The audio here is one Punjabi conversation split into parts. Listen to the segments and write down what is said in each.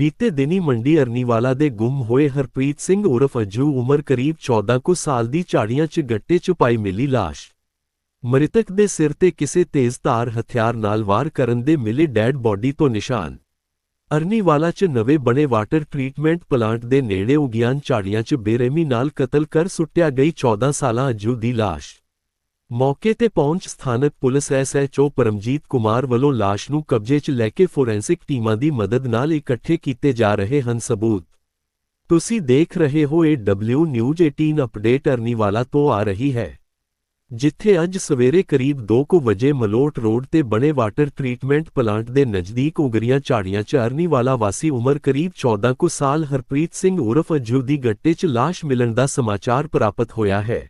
ਬੀਤੇ ਦਿਨੀ ਮੰਡੀ ਅਰਨੀਵਾਲਾ ਦੇ ਗੁੰਮ ਹੋਏ ਹਰਪ੍ਰੀਤ ਸਿੰਘ ਉਰਫ ਅਜੂ ਉਮਰ ਕਰੀਬ 14 ਕੁ ਸਾਲ ਦੀ ਝਾੜੀਆਂ 'ਚ ਗੱਟੇ 'ਚ ਪਾਈ ਮਿਲੀ ਲਾਸ਼। ਮ੍ਰਿਤਕ ਦੇ ਸਿਰ ਤੇ ਕਿਸੇ ਤੇਜ਼ਧਾਰ ਹਥਿਆਰ ਨਾਲ ਵਾਰ ਕਰਨ ਦੇ ਮਿਲੇ ਡੈਡ ਬੋਡੀ ਤੋਂ ਨਿਸ਼ਾਨ। ਅਰਨੀਵਾਲਾ 'ਚ ਨਵੇਂ ਬਣੇ ਵਾਟਰ ਟ੍ਰੀਟਮੈਂਟ ਪਲਾਂਟ ਦੇ ਨੇੜੇ ਉਗਿਆਨ ਝਾੜੀਆਂ 'ਚ ਬੇਰਹਿਮੀ ਨਾਲ ਕਤਲ ਕਰ ਸੁੱਟਿਆ ਗਈ 14 ਸਾਲਾ ਅਜੂ ਦੀ ਲਾਸ਼। ਮੌਕੇ ਤੇ ਪਹੁੰਚ ਸਥਾਨਕ ਪੁਲਿਸ ਐਸਐਚਓ ਪਰਮਜੀਤ ਕੁਮਾਰ ਵੱਲੋਂ ਲਾਸ਼ ਨੂੰ ਕਬਜ਼ੇ 'ਚ ਲੈ ਕੇ ਫੋਰੈਂਸਿਕ ਟੀਮਾਂ ਦੀ ਮਦਦ ਨਾਲ ਇਕੱਠੇ ਕੀਤੇ ਜਾ ਰਹੇ ਹਨ ਸਬੂਤ। ਤੁਸੀਂ ਦੇਖ ਰਹੇ ਹੋ ਇਹ ਡਬਲਯੂ ਨਿਊਜ਼ 18 ਅਪਡੇਟ ਅਰਨੀਵਾਲਾ ਤੋਂ ਆ ਰਹੀ ਹੈ। ਜਿੱਥੇ ਅੱਜ ਸਵੇਰੇ ਕਰੀਬ 2:00 ਵਜੇ ਮਲੋਟ ਰੋਡ ਤੇ ਬਣੇ ਵਾਟਰ ਟ੍ਰੀਟਮੈਂਟ ਪਲਾਂਟ ਦੇ ਨਜ਼ਦੀਕ ਉਗਰੀਆਂ ਝਾੜੀਆਂ 'ਚ ਅਰਨੀਵਾਲਾ ਵਾਸੀ ਉਮਰ ਕਰੀਬ 14 ਕੁ ਸਾਲ ਹਰਪ੍ਰੀਤ ਸਿੰਘ ਉਰਫ ਅਜੂ ਦੀ ਗੱਟੇ 'ਚ ਲਾਸ਼ ਮਿਲਣ ਦਾ ਸਮਾਚਾਰ ਪ੍ਰਾਪਤ ਹੋਇਆ ਹੈ।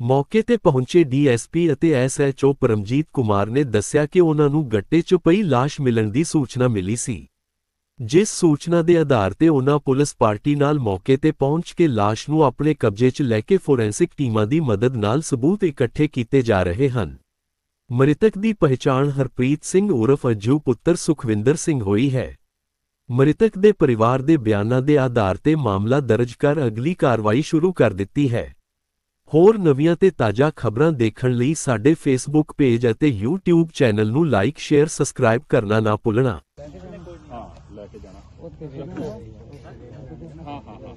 ਮੌਕੇ ਤੇ ਪਹੁੰਚੇ ਡੀਐਸਪੀ ਅਤੇ ਐਸਐਚਓ ਪਰਮਜੀਤ ਕੁਮਾਰ ਨੇ ਦੱਸਿਆ ਕਿ ਉਹਨਾਂ ਨੂੰ ਗੱਟੇ 'ਚ ਪਈ ਲਾਸ਼ ਮਿਲਣ ਦੀ ਸੂਚਨਾ ਮਿਲੀ ਸੀ। ਜਿਸ ਸੂਚਨਾ ਦੇ ਆਧਾਰ ਤੇ ਉਹਨਾਂ ਪੁਲਿਸ ਪਾਰਟੀ ਨਾਲ ਮੌਕੇ ਤੇ ਪਹੁੰਚ ਕੇ ਲਾਸ਼ ਨੂੰ ਆਪਣੇ ਕਬਜ਼ੇ 'ਚ ਲੈ ਕੇ ਫੋਰੈਂਸਿਕ ਟੀਮਾਂ ਦੀ ਮਦਦ ਨਾਲ ਸਬੂਤ ਇਕੱਠੇ ਕੀਤੇ ਜਾ ਰਹੇ ਹਨ। ਮ੍ਰਿਤਕ ਦੀ ਪਹਿਚਾਣ ਹਰਪ੍ਰੀਤ ਸਿੰਘ ਉਰਫ ਅਜੂ ਪੁੱਤਰ ਸੁਖਵਿੰਦਰ ਸਿੰਘ ਹੋਈ ਹੈ। ਮ੍ਰਿਤਕ ਦੇ ਪਰਿਵਾਰ ਦੇ ਬਿਆਨਾਂ ਦੇ ਆਧਾਰ ਤੇ ਮਾਮਲਾ ਦਰਜ ਕਰ ਅਗਲੀ ਕਾਰਵਾਈ ਸ਼ੁਰੂ ਕਰ ਦਿੱਤੀ ਹੈ। ਹੋਰ ਨਵੀਆਂ ਤੇ ਤਾਜ਼ਾ ਖਬਰਾਂ ਦੇਖਣ ਲਈ ਸਾਡੇ ਫੇਸਬੁੱਕ ਪੇਜ ਅਤੇ YouTube ਚੈਨਲ ਨੂੰ ਲਾਈਕ ਸ਼ੇਅਰ ਸਬਸਕ੍ਰਾਈਬ ਕਰਨਾ ਨਾ ਭੁੱਲਣਾ। ਹਾਂ ਲੈ ਕੇ ਜਾਣਾ ਹਾਂ ਹਾਂ ਹਾਂ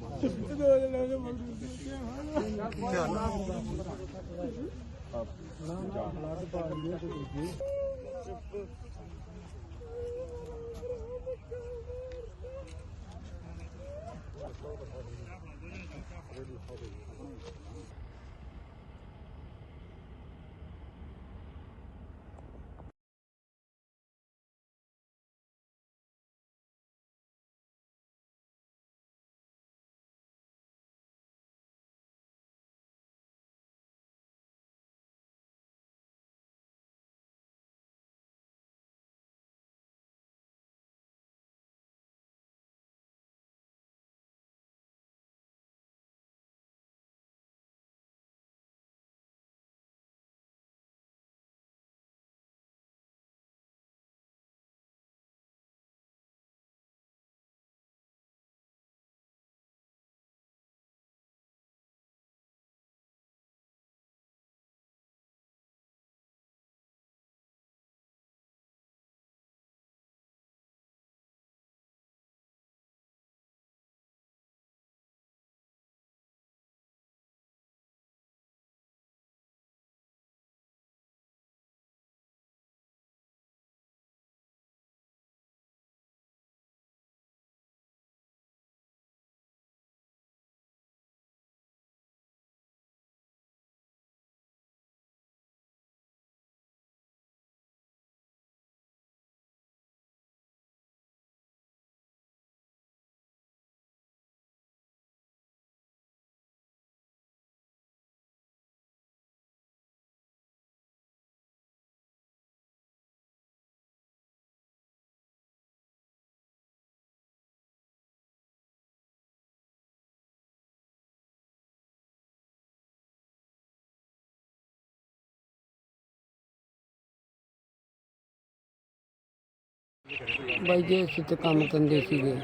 ਬਾਈ ਜੀ, ਅਸੀਂ ਤਾਂ ਕੰਮ ਧੰਦੇ ਸੀਗੇ।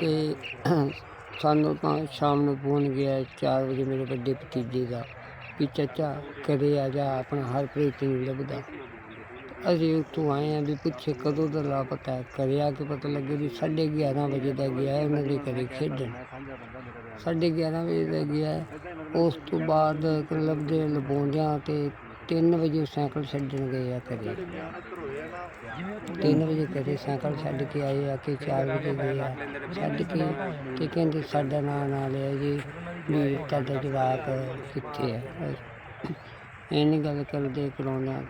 ਤੇ ਸਾਨੂੰ ਤਾਂ ਸ਼ਾਮ ਨੂੰ ਫੋਨ ਗਿਆ 4 ਵਜੇ ਮੇਰੇ ਵੱਡੇ ਭਤੀਜੇ ਦਾ ਵੀ, ਚਾਚਾ ਕਦੇ ਆ ਜਾ, ਆਪਣਾ ਹਰਪ੍ਰੀਤ ਨੂੰ ਲੱਭਦਾ। ਅਸੀਂ ਉੱਥੋਂ ਆਏ ਹਾਂ ਵੀ ਪਿੱਛੇ ਕਦੋਂ ਦਾ ਲਾਪਤਾ ਹੈ? ਘਰੇ ਆ ਕੇ ਪਤਾ ਲੱਗੇ ਵੀ 11:30 ਵਜੇ ਦਾ ਗਿਆ ਹੈ, ਉਹਨਾਂ ਦੇ ਘਰੇ ਖੇਡਣ। 11:30 ਵਜੇ ਦਾ ਗਿਆ ਉਸ ਤੋਂ ਬਾਅਦ ਲੱਭਦੇ ਲਵਾਉਂਦਿਆਂ ਤੇ 3 ਵਜੇ ਸਾਈਕਲ ਛੱਡਣ ਗਏ ਆ ਘਰੇ। 3 ਵਜੇ ਘਰੇ ਸਾਈਕਲ ਛੱਡ ਕੇ ਆਏ ਆ ਕਿ 4 ਵਜੇ ਗਏ ਆ। ਛੱਡ ਕੇ ਤੇ ਕਹਿੰਦੇ ਸਾਡਾ ਨਾਂ ਨਾ ਲਿਆ ਜੀ, ਵੀ ਤੁਹਾਡਾ ਜਵਾਕ ਕਿੱਥੇ ਹੈ ਇੰਨੀ ਗੱਲ ਕਰਦੇ ਕਰੋਨਾ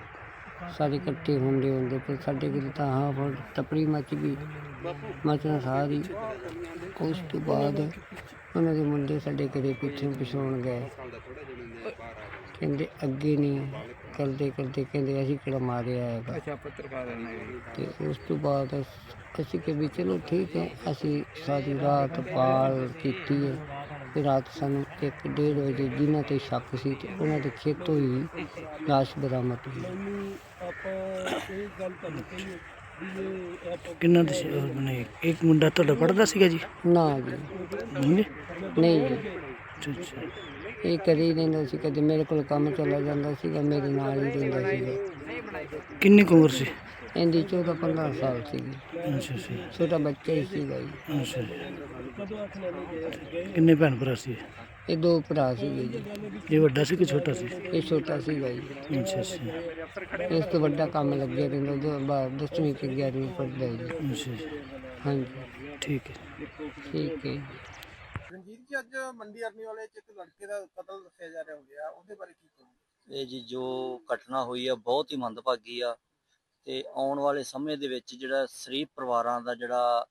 ਸਾਰੇ ਇਕੱਠੇ ਹੁੰਦੇ ਹੁੰਦੇ ਪਰ ਸਾਡੇ ਕੋਲ ਤਾਂ ਹਾਂ ਫਿਰ ਤਪੜੀ ਮੱਚ ਗਈ। ਮਚਣ ਸਾਰੀ। ਉਸ ਤੋਂ ਬਾਅਦ ਉਹਨਾਂ ਦੇ ਮੁੰਡੇ ਸਾਡੇ ਘਰੇ ਪਿੱਛੇ ਪਿਛਾਉਣ ਗਏ। ਕਹਿੰਦੇ ਅੱਗੇ ਨਹੀਂ ਕਰਦੇ ਕਰਦੇ ਕਹਿੰਦੇ ਅਸੀਂ ਕਿਹੜਾ ਮਾਰਿਆ ਹੈਗਾ। ਅੱਛਾ ਪੱਤਰਕਾਰ ਨੇ ਤੇ ਉਸ ਤੋਂ ਬਾਅਦ ਅਸ- ਕਿ ਵੀ ਚਲੋ ਠੀਕ ਹੈ ਅਸੀਂ ਸਾਰੀ ਰਾਤ ਪਾਲ ਕੀਤੀ ਹੈ। ਤੇ ਰਾਤ ਸਾਨੂੰ 1:30 ਵਜੇ ਜਿਨ੍ਹਾਂ ਤੇ ਸ਼ੱਕ ਸੀ ਤੇ ਉਹਨਾਂ ਦੇ ਖੇਤੋਂ ਹੀ ਲਾਸ਼ ਬਰਾਮਦ ਹੋਈ। ਕਿੰਨਾ ਦੇ ਬਣੇ? ਇੱਕ ਮੁੰਡਾ ਤੁਹਾਡਾ ਪੜਦਾ ਸੀਗਾ ਜੀ? ਨਾ ਜੀ। ਨਹੀਂ ਜੀ। ਅੱਛਾ ਅੱਛਾ। ਇਹ ਕਰੀ ਰਹਿੰਦਾ ਸੀ ਕਦੇ ਮੇਰੇ ਕੋਲ ਕੰਮ ਚਲਾ ਜਾਂਦਾ ਸੀਗਾ ਮੇਰੇ ਨਾਲ ਹੀ ਰਹਿੰਦਾ ਸੀਗਾ। ਕਿੰਨੀ ਕੁ ਉਮਰ ਸੀ? ਇਹਦੀ 14 15 ਸਾਲ ਸੀਗੀ। ਅੱਛਾ ਅੱਛਾ। ਛੋਟਾ ਬੱਚਾ ਹੀ ਸੀਗਾ ਜੀ। ਅੱਛਾ ਕਿੰਨੇ ਭੈਣ ਭਰਾ ਸੀ? ਇਹ ਦੋ ਭਰਾ ਸੀਗੇ ਜੀ। ਇਹ ਵੱਡਾ ਸੀ ਕਿ ਛੋਟਾ ਸੀ? ਇਹ ਛੋਟਾ ਸੀਗਾ ਜੀ। ਅੱਛਾ ਇਸ ਤੋਂ ਵੱਡਾ ਕੰਮ ਲੱਗਿਆ ਰਹਿੰਦਾ ਜੋ ਬਾਹਰ ਦਸਵੀਂ ਤੇ 11ਵੀਂ ਪੜ੍ਹਦਾ ਜੀ। ਅੱਛਾ ਹਾਂਜੀ। ਠੀਕ ਹੈ। ਠੀਕ ਹੈ। ਜੀ। ਰਣਜੀਤ ਜੀ ਅੱਜ ਮੰਡੀ ਅਰਨੀ ਵਾਲੇ ਚ ਇੱਕ ਲੜਕੇ ਦਾ ਕਤਲ ਦੱਸਿਆ ਜਾ ਰਿਹਾ ਹੁੰਦਿਆ ਉਹਦੇ ਬਾਰੇ ਕੀ ਕਹੋਗੇ? ਇਹ ਜੀ ਜੋ ਘਟਨਾ ਹੋਈ ਆ ਬਹੁਤ ਹੀ ਮੰਦਭਾਗੀ ਆ ਤੇ ਆਉਣ ਵਾਲੇ ਸਮੇਂ ਦੇ ਵਿੱਚ ਜਿਹੜਾ ਸ਼ਰੀਫ ਪਰਿਵਾਰਾਂ ਦਾ ਜਿਹੜਾ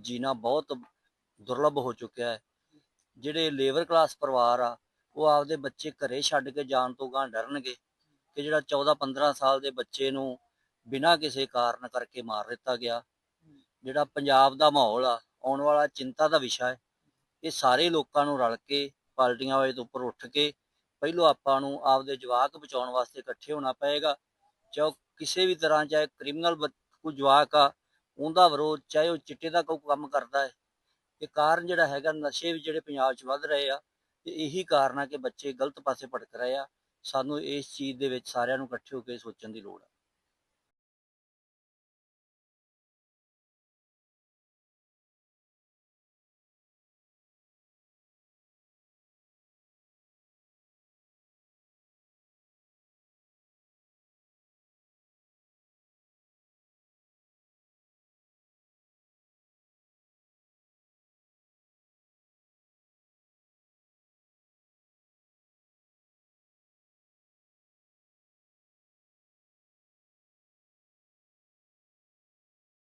ਜੀਣਾ ਬਹੁਤ ਦੁਰਲਭ ਹੋ ਚੁੱਕਿਆ ਹੈ। ਜਿਹੜੇ ਲੇਬਰ ਕਲਾਸ ਪਰਿਵਾਰ ਆ ਉਹ ਆਪਦੇ ਬੱਚੇ ਘਰੇ ਛੱਡ ਕੇ ਜਾਣ ਤੋਂ ਗਾਂ ਡਰਨਗੇ ਕਿ ਜਿਹੜਾ 14 15 ਸਾਲ ਦੇ ਬੱਚੇ ਨੂੰ ਬਿਨਾਂ ਕਿਸੇ ਕਾਰਨ ਕਰਕੇ ਮਾਰ ਦਿੱਤਾ ਗਿਆ। ਜਿਹੜਾ ਪੰਜਾਬ ਦਾ ਮਾਹੌਲ ਆ ਆਉਣ ਵਾਲਾ ਚਿੰਤਾ ਦਾ ਵਿਸ਼ਾ ਹੈ। ਇਹ ਸਾਰੇ ਲੋਕਾਂ ਨੂੰ ਰਲ ਕੇ, ਪਾਰਟੀਆਂ ਵਾਲੇ ਤੋਂ ਉੱਪਰ ਉੱਠ ਕੇ ਪਹਿਲੋਂ ਆਪਾਂ ਨੂੰ ਆਪਦੇ ਜਵਾਕ ਬਚਾਉਣ ਵਾਸਤੇ ਇਕੱਠੇ ਹੋਣਾ ਪਏਗਾ। ਚਾਹੇ ਉਹ ਕਿਸੇ ਵੀ ਤਰ੍ਹਾਂ ਚਾਹੇ ਕ੍ਰਿਮੀਨਲ ਕੋਈ ਜਵਾਕ ਆ, ਉਹਦਾ ਵਿਰੋਧ ਚਾਹੇ ਉਹ ਚਿੱਟੇ ਦਾ ਕੋਈ ਕੰਮ ਕਰਦਾ ਹੈ। ਇਹ ਕਾਰਨ ਜਿਹੜਾ ਹੈਗਾ ਨਸ਼ੇ ਵੀ ਜਿਹੜੇ ਪੰਜਾਬ 'ਚ ਵੱਧ ਰਹੇ ਆ, ਤੇ ਇਹੀ ਕਾਰਨ ਆ ਕਿ ਬੱਚੇ ਗਲਤ ਪਾਸੇ ਭਟਕ ਰਹੇ ਆ। ਸਾਨੂੰ ਇਸ ਚੀਜ਼ ਦੇ ਵਿੱਚ ਸਾਰਿਆਂ ਨੂੰ ਇਕੱਠੇ ਹੋ ਕੇ ਸੋਚਣ ਦੀ ਲੋੜ ਆ।